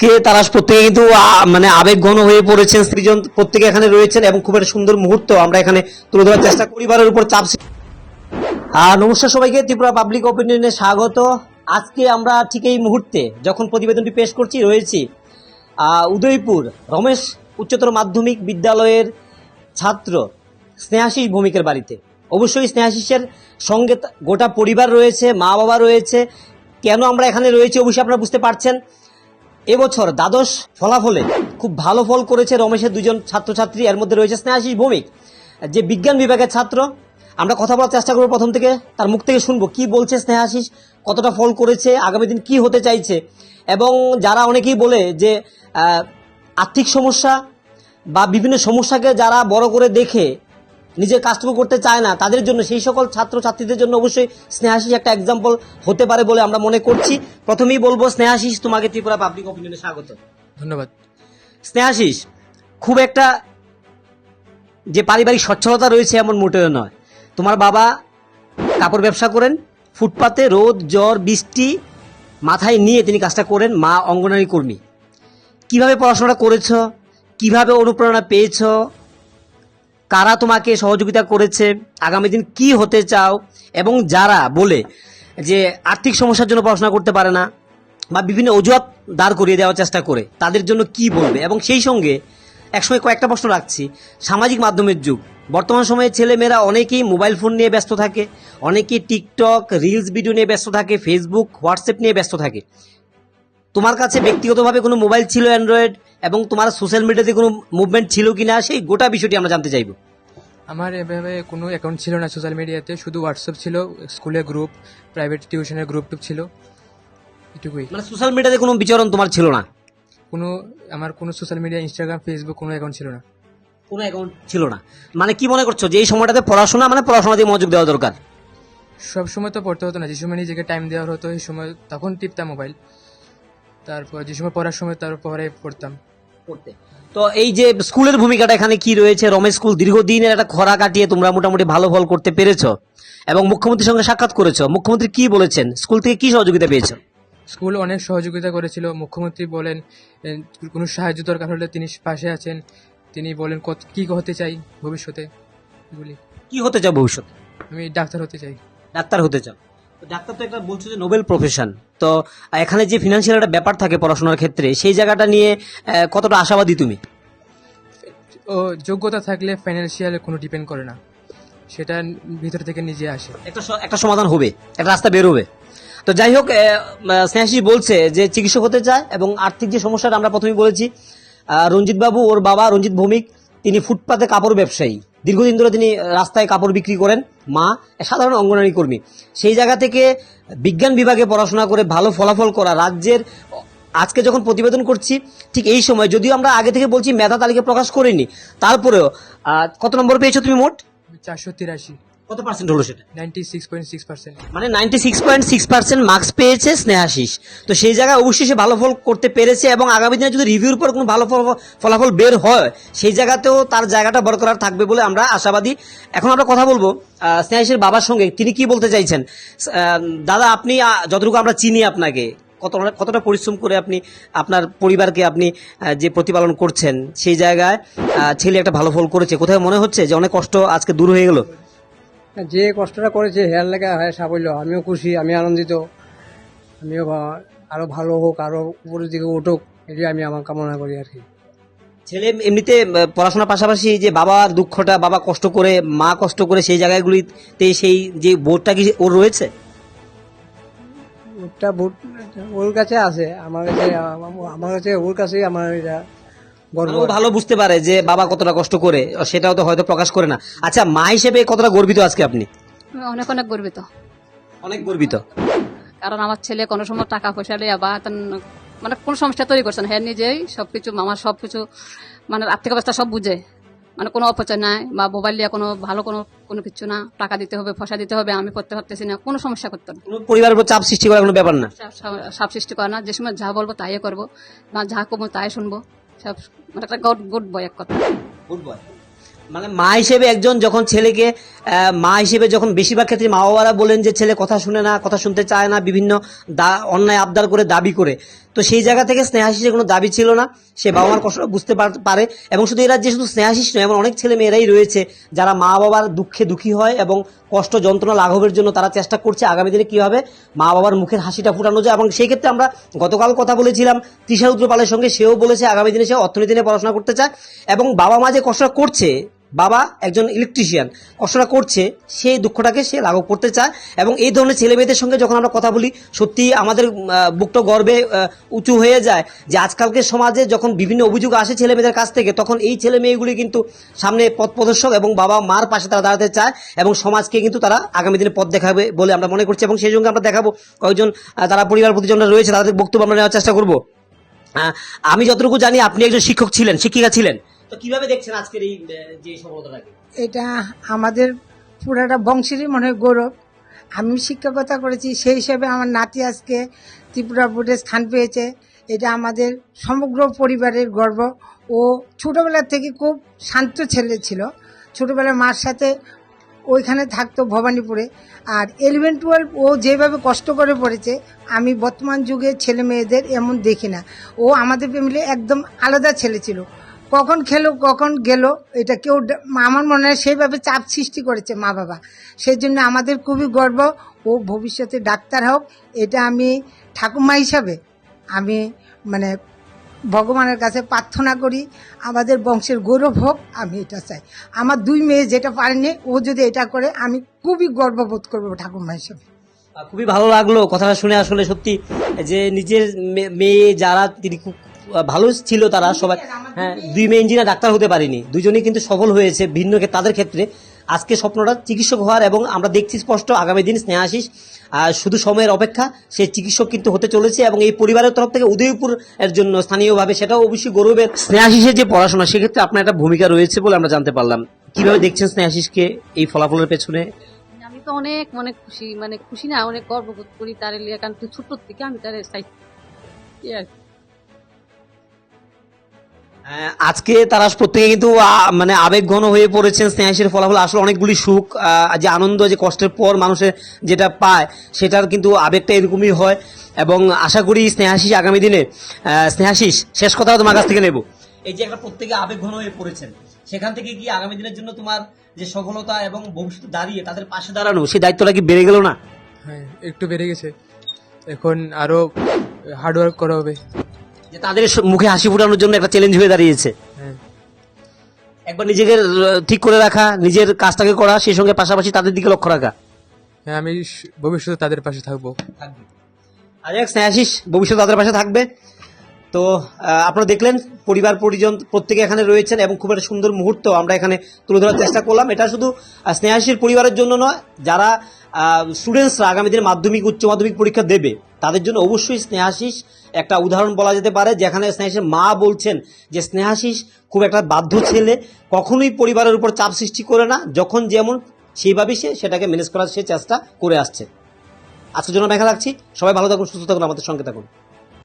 কে তারা প্রত্যেকে কিন্তু মানে আবেগঘন হয়ে পড়েছেন সৃজন প্রত্যেকে এখানে রয়েছেন এবং খুব একটা সুন্দর মুহূর্ত আমরা এখানে তুলে ধরার চেষ্টা পরিবারের উপর চাপ আর নমস্কার সবাইকে, ত্রিপুরা পাবলিক অপিনিয়নে স্বাগত। আজকে আমরা ঠিক এই মুহূর্তে যখন প্রতিবেদনটি পেশ করছি, রয়েছি উদয়পুর রমেশ উচ্চতর মাধ্যমিক বিদ্যালয়ের ছাত্র স্নেহাশিস ভৌমিকের বাড়িতে। অবশ্যই স্নেহাশিসের সঙ্গে গোটা পরিবার রয়েছে মা বাবা রয়েছে। কেন আমরা এখানে রয়েছি অবশ্যই আপনারা বুঝতে পারছেন। এবছর দ্বাদশ ফলাফলে খুব ভালো ফল করেছে রমেশের দুজন ছাত্রছাত্রী। এর মধ্যে রয়েছে স্নেহাশিস ভৌমিক, যে বিজ্ঞান বিভাগের ছাত্র। আমরা কথা বলার চেষ্টা করব প্রথম থেকে, তার মুখ থেকে শুনব কি বলছে স্নেহাশিস, কতটা ফল করেছে, আগামী দিন কি হতে চাইছে। এবং যারা অনেকেই বলে যে আর্থিক সমস্যা বা বিভিন্ন সমস্যাকে যারা বড় করে দেখে নিজের কাজটুকু করতে চায় না তাদের জন্য সেই সকল ছাত্র ছাত্রীদের জন্য অবশ্যই স্নেহাশিস একটা এক্সাম্পল হতে পারে বলে আমরা মনে করছি। প্রথমেই বলব স্নেহাশিস তোমাকে ত্রিপুরা পাবলিক অপিনিয়নে স্বাগত। ধন্যবাদ। স্নেহাশিস খুব একটা যে পারিবারিক সচ্ছলতা রয়েছে এমন মোটেও নয়। তোমার বাবা কাপড় ব্যবসা করেন ফুটপাতে রোদ জ্বর বৃষ্টি মাথায় নিয়ে তিনি কাজটা করেন মা অঙ্গনারী কর্মী। কীভাবে পড়াশোনাটা করেছ? কীভাবে অনুপ্রেরণা পেয়েছ? কারা তোমাকে সহযোগিতা করেছে? আগামী দিন কি হতে চাও? এবং যারা বলে যে আর্থিক সমস্যার জন্য পড়াশোনা করতে পারে না বা বিভিন্ন অজুহাত দাঁড় করিয়ে দেওয়ার চেষ্টা করে, তাদের জন্য কি বলবে? এবং সেই সঙ্গে একসময় কয়েকটা প্রশ্ন রাখছি। সামাজিক মাধ্যমের যুগ। বর্তমান সময়ে ছেলেমেয়েরা অনেকেই মোবাইল ফোন নিয়ে ব্যস্ত থাকে, অনেকেই টিকটক, রিলস ভিডিও নিয়ে ব্যস্ত থাকে, ফেসবুক, হোয়াটসঅ্যাপ নিয়ে ব্যস্ত থাকে। তোমার কাছে ব্যক্তিগতভাবে কোনো মোবাইল ছিল অ্যান্ড্রয়েড? এবং তোমার সোশ্যাল মিডিয়াতে কোনো মুভমেন্ট ছিল কি না সেই গোটা বিষয়টি আমরা জানতে চাইব। আমার এভাবে কোনো অ্যাকাউন্ট ছিল না সোশ্যাল মিডিয়াতে শুধু হোয়াটসঅ্যাপ ছিল স্কুলের গ্রুপ প্রাইভেট টিউশনের গ্রুপ টুপ ছিল। এটুকুই। মানে সোশ্যাল মিডিয়াতে কোনো বিচরণ তোমার ছিল না? কোনো আমার কোনো সোশ্যাল মিডিয়া ইনস্টাগ্রাম ফেসবুক কোনো অ্যাকাউন্ট ছিল না। কোনো অ্যাকাউন্ট ছিল না। মানে কি মনে করছ যে এই সময়টাতে পড়াশোনা মানে পড়াশোনা দিয়ে মনোযোগ দেওয়া দরকার? সব সময় তো পড়তে হতো না। যে সময় নিজেকে টাইম দেওয়ার হতো সেই সময় তখন টিপতাম মোবাইল তারপর যে সময় পড়ার সময় তারপরে পড়তাম। পড়তে তো এই যে স্কুলের ভূমিকাটা এখানে কি রয়েছে? রমেশ স্কুল দীর্ঘদিনের একটা খরা কাটিয়ে তোমরা মোটামুটি ভালো ফল করতে পেরেছ এবং মুখ্যমন্ত্রীর সঙ্গে সাক্ষাৎ করেছ। মুখ্যমন্ত্রী কি বলেছেন? স্কুল থেকে কি সহযোগিতা পেয়েছ? স্কুল অনেক সহযোগিতা করেছিল। মুখ্যমন্ত্রী বলেন কোনো সাহায্য দরকার হলে তিনি পাশে আছেন। তিনি বলেন কত কী হতে চাই ভবিষ্যতে? বলি কি হতে চাও ভবিষ্যতে? আমি ডাক্তার হতে চাই। ডাক্তার হতে চাও। ডাক্তার তো একটা বলছো যে নোবেল প্রফেশন। তো এখানে যে ফিনান্সিয়াল একটা ব্যাপার থাকে পড়াশোনার ক্ষেত্রে সেই জায়গাটা নিয়ে কতটা আশাবাদী তুমি? ও যোগ্যতা থাকলে ফাইন্যান্সিয়াল কোনো ডিপেন্ড করে না। সেটা ভিতর থেকে নিজে আসে। একটা একটা সমাধান হবে একটা রাস্তা বের হবে। তো যাই হোক স্নেহাশি বলছে যে চিকিৎসক হতে চায় এবং আর্থিক যে সমস্যাটা আমরা প্রথমেই বলেছি রঞ্জিত বাবু ওর বাবা রঞ্জিত ভৌমিক তিনি ফুটপাতে কাপড় ব্যবসায়ী। দীর্ঘদিন ধরে তিনি রাস্তায় কাপড় বিক্রি করেন। মা সাধারণ অঙ্গনারী কর্মী। সেই জায়গা থেকে বিজ্ঞান বিভাগে পড়াশোনা করে ভালো ফলাফল করা রাজ্যের আজকে যখন প্রতিবেদন করছি, ঠিক এই সময় যদিও আমরা আগে থেকে বলছি, মেধা তালিকা প্রকাশ করিনি, তারপরেও কত নম্বর পেয়েছ তুমি মোট? চারশো তিরাশি। কত পার্সেন্ট হলো সেটা? Ninety six point six percent মানে ninety six point six percent marks পেয়েছে স্নেহাশিস তো সেই জায়গায় অবশ্যই সে ভালো ফল করতে পেরেছে এবং আগামী দিনে যদি রিভিউর পর কোনো ভালো ফল- ফলাফল বের হয় সেই জায়গাতেও তার জায়গাটা বরকরার থাকবে বলে আমরা আশাবাদী। এখন আমরা কথা বলব স্নেহাশিসের বাবার সঙ্গে। তিনি কি বলতে চাইছেন? দাদা আপনি যতটুকু আমরা চিনি আপনাকে কত কতটা পরিশ্রম করে আপনি আপনার পরিবারকে আপনি যে প্রতিপালন করছেন সেই জায়গায় ছেলে একটা ভালো ফল করেছে। কোথায় মনে হচ্ছে যে অনেক কষ্ট আজকে দূর হয়ে গেল? যে কষ্টটা করেছে হেয়ার লেগে হয় সাফল্য। আমিও খুশি আমি আনন্দিত। আমিও ভা- আরও ভালো হোক আরও উপরের দিকে উঠুক এটাই আমি আমার কামনা করি আর কি। ছেলে এমনিতে পড়াশোনার পাশাপাশি যে বাবার দুঃখটা বাবা কষ্ট করে মা কষ্ট করে সেই জায়গাগুলিতে সেই যে বোর্ডটা কি ওর রয়েছে? ওটা ভোট ওর কাছে আছে। আমার কাছে আমার কাছে ওর কাছেই আমার এটা ও ভালো বুঝতে পারে যে বাবা কতটা কষ্ট করে সেটাও তো হয়তো প্রকাশ করে না। আচ্ছা মা হিসেবে কতটা গর্বিত আজকে আপনি? অনেক অনেক গর্বিত। অনেক গর্বিত? কারণ আমার ছেলে কোনো সময় টাকা পয়সা লিয়া বা মানে কোন সমস্যা তৈরি করছেন হ্যাঁ নিজেই সবকিছু আমার সবকিছু মানে আর্থিক অবস্থা সব বুঝে। মানে কোনো অপচয় নাই বা মোবাইল লিয়া কোনো ভালো কোনো কোনো কিছু না। টাকা দিতে হবে পয়সা দিতে হবে আমি করতে পারতেছি না কোনো সমস্যা করতে না। কোনো পরিবারের উপর চাপ সৃষ্টি করার কোনো ব্যাপার না? সাপ সৃষ্টি করে না। যে সময় যা বলব তাই করব বা যা করব তাই শুনব। সব মানে মানে মা হিসেবে একজন যখন ছেলেকে মা হিসেবে যখন বেশিরভাগ ক্ষেত্রে মা বাবারা বলেন যে, ছেলে কথা শুনে না, কথা শুনতে চায় না, বিভিন্ন দা- অন্যায় আবদার করে দাবি করে। তো সেই জায়গা থেকে স্নেহাশিসের কোনো দাবি ছিল না। সে বাবা মার কষ্টটা বুঝতে পার- এবং শুধু এরা যে শুধু স্নেহাশিস নয়, এমন অনেক ছেলে মেয়েরাই রয়েছে যারা মা বাবার দুঃখে দুঃখী হয় এবং কষ্ট যন্ত্রণা লাঘবের জন্য তারা চেষ্টা করছে আগামী দিনে কীভাবে মা বাবার মুখের হাসিটা ফুটানো যায়। এবং সেই ক্ষেত্রে আমরা গতকাল কথা বলেছিলাম, তৃষা রুদ্রপালের সঙ্গে সেও বলেছে আগামী দিনে সে অর্থনীতি নিয়ে পড়াশোনা করতে চায় এবং বাবা মা যে কষ্টটা করছে বাবা একজন ইলেকট্রিশিয়ান কষ্টটা করছে, সেই দুঃখটাকে সে লাঘব করতে চায় এবং এই ধরনের ছেলে মেয়েদের সঙ্গে যখন আমরা কথা বলি, সত্যি আমাদের বুকটা গর্বে উঁচু হয়ে যায়। যে আজকালকে সমাজে যখন বিভিন্ন অভিযোগ আসে ছেলে মেয়েদের কাছ থেকে, তখন এই ছেলে মেয়েগুলি কিন্তু সামনে পথ প্রদর্শক এবং বাবা মার পাশে তারা দাঁড়াতে চায় এবং সমাজকে কিন্তু তারা আগামী দিনে পথ দেখাবে বলে আমরা মনে করছি এবং সেই সঙ্গে আমরা দেখাবো কয়েকজন তারা পরিবার প্রতিজনরা রয়েছে, তাদের বক্তব্য আমরা নেওয়ার চেষ্টা করব। আমি যতটুকু জানি আপনি একজন শিক্ষক ছিলেন, শিক্ষিকা ছিলেন। তো কীভাবে দেখছেন আজকের এই যে সফলতাটাকে? এটা আমাদের পুরাটা বংশেরই মনে হয় গৌরব। আমি শিক্ষকতা করেছি, সেই হিসাবে আমার নাতি আজকে ত্রিপুরা বোর্ডে স্থান পেয়েছে। এটা আমাদের সমগ্র পরিবারের গর্ব। ও ছোটোবেলার থেকে খুব শান্ত ছেলে ছিল। ছোটোবেলায় মার সাথে ওইখানে থাকতো ভবানীপুরে। আর ইলেভেন টুয়েলভ ও যেভাবে কষ্ট করে পড়েছে, আমি বর্তমান যুগে ছেলে মেয়েদের এমন দেখি না। ও আমাদের ফ্যামিলি একদম আলাদা ছেলে ছিল। কখন খেলো, কখন গেল, এটা কেউ আমার মনে হয় সেইভাবে চাপ সৃষ্টি করেছে মা বাবা। সেই জন্য আমাদের খুবই গর্ব, ও ভবিষ্যতে ডাক্তার হোক, এটা আমি ঠাকুমা হিসাবে আমি মানে ভগবানের কাছে প্রার্থনা করি, আমাদের বংশের গৌরব হোক, আমি এটা চাই। আমার দুই মেয়ে যেটা পারেনি, ও যদি এটা করে, আমি খুবই গর্ববোধ করব ঠাকুমা হিসেবে। খুবই ভালো লাগল, কথাটা শুনে আসলে সত্যি যে নিজের মেয়ে যারা তিনি ভালো ছিল তারা সবাই হ্যাঁ দুই মেয়ে ইঞ্জিনিয়ার ডাক্তার হতে পারেনি। দুজনেই কিন্তু সফল হয়েছে ভিন্ন তাদের ক্ষেত্রে। আজকে স্বপ্নটা চিকিৎসক হওয়ার এবং আমরা দেখছি স্পষ্ট আগামী দিন স্নেহাশিস শুধু সময়ের অপেক্ষা সে চিকিৎসক কিন্তু হতে চলেছে এবং এই পরিবারের তরফ থেকে উদয়পুর এর জন্য স্থানীয়ভাবে সেটাও অবশ্যই গৌরবের স্নেহাশিসের যে পড়াশোনা সেক্ষেত্রে আপনার একটা ভূমিকা রয়েছে বলে আমরা জানতে পারলাম। কীভাবে দেখছেন স্নেহাশিসকে এই ফলাফলের পেছনে? আমি তো অনেক মানে খুশি মানে খুশি না অনেক গর্ববোধ করি তার কারণ ছোট্ট থেকে আমি তার চাই আজকে তারা প্রত্যেকে কিন্তু মানে আবেগঘন হয়ে পড়েছেন স্নেহাসের ফলাফল আসলে অনেকগুলি সুখ যে আনন্দ যে কষ্টের পর মানুষের যেটা পায় সেটার কিন্তু আবেগটা এরকমই হয়। এবং আশা করি স্নেহাশিস আগামী দিনে স্নেহাশিস শেষ কথা তোমার কাছ থেকে নেব। এই যে একটা প্রত্যেকে আবেগঘন হয়ে পড়েছেন সেখান থেকে কি আগামী দিনের জন্য তোমার যে সফলতা এবং ভবিষ্যতে দাঁড়িয়ে তাদের পাশে দাঁড়ানো সেই দায়িত্বটা কি বেড়ে গেল না? হ্যাঁ একটু বেড়ে গেছে। এখন আরও হার্ডওয়ার্ক করা হবে। যে তাদের মুখে হাসি ফুটানোর জন্য একটা চ্যালেঞ্জ হয়ে দাঁড়িয়েছে। হ্যাঁ। একবার নিজেকে ঠিক করে রাখা নিজের কাজটাকে করা সেই সঙ্গে পাশাপাশি তাদের দিকে লক্ষ্য রাখা। হ্যাঁ আমি ভবিষ্যতে তাদের পাশে থাকব। থাকবে। আর এক স্নেহাশিস ভবিষ্যতে তাদের পাশে থাকবে। তো আপনারা দেখলেন পরিবার পরিজন প্রত্যেকে এখানে রয়েছেন এবং খুব একটা সুন্দর মুহূর্ত আমরা এখানে তুলে ধরার চেষ্টা করলাম। এটা শুধু আহ, স্নেহাশিসের পরিবারের জন্য নয় যারা স্টুডেন্টসরা আগামী দিনে মাধ্যমিক উচ্চ মাধ্যমিক পরীক্ষা দেবে তাদের জন্য অবশ্যই স্নেহাশিস একটা উদাহরণ বলা যেতে পারে যেখানে স্নেহাশিসের মা বলছেন যে স্নেহাশিস খুব একটা বাধ্য ছেলে কখনোই পরিবারের উপর চাপ সৃষ্টি করে না যখন যেমন সেইভাবেই সে সেটাকে ম্যানেজ করার সে চেষ্টা করে আসছে। আজকের জন্য দেখা রাখছি। সবাই ভালো থাকুন সুস্থ থাকুন আমাদের সঙ্গে থাকুন।